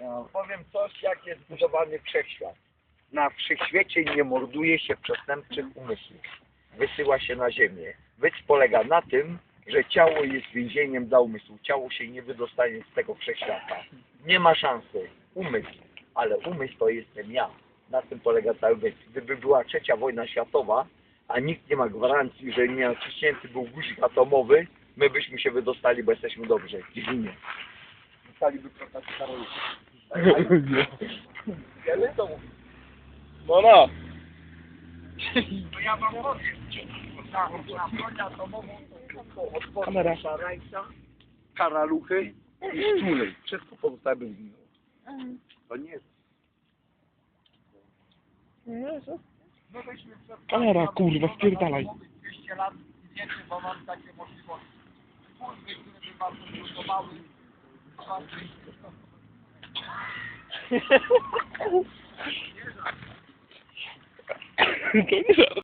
No, powiem coś, jak jest zbudowany wszechświat. Na wszechświecie nie morduje się przestępczych umysłów. Wysyła się na ziemię. Wyc polega na tym, że ciało jest więzieniem dla umysłu. Ciało się nie wydostanie z tego wszechświata. Nie ma szansy. Umysł. Ale umysł to jestem ja. Na tym polega cały byt. Gdyby była trzecia wojna światowa, a nikt nie ma gwarancji, że nie naciśnięty był guzik atomowy, my byśmy się wydostali, bo jesteśmy dobrze. Dziwnie. Dostaliby protest Karolów. Wiele to mówi. No no. To ja odporny Kamera. szarańca, karaluchy i szczury. Wszystko pozostałe by zginęło. To nie jest. No Kamera, kurwa, spierdalaj. 200 lat bo mam takie możliwości. Służby, które by bardzo przygotowały. To nie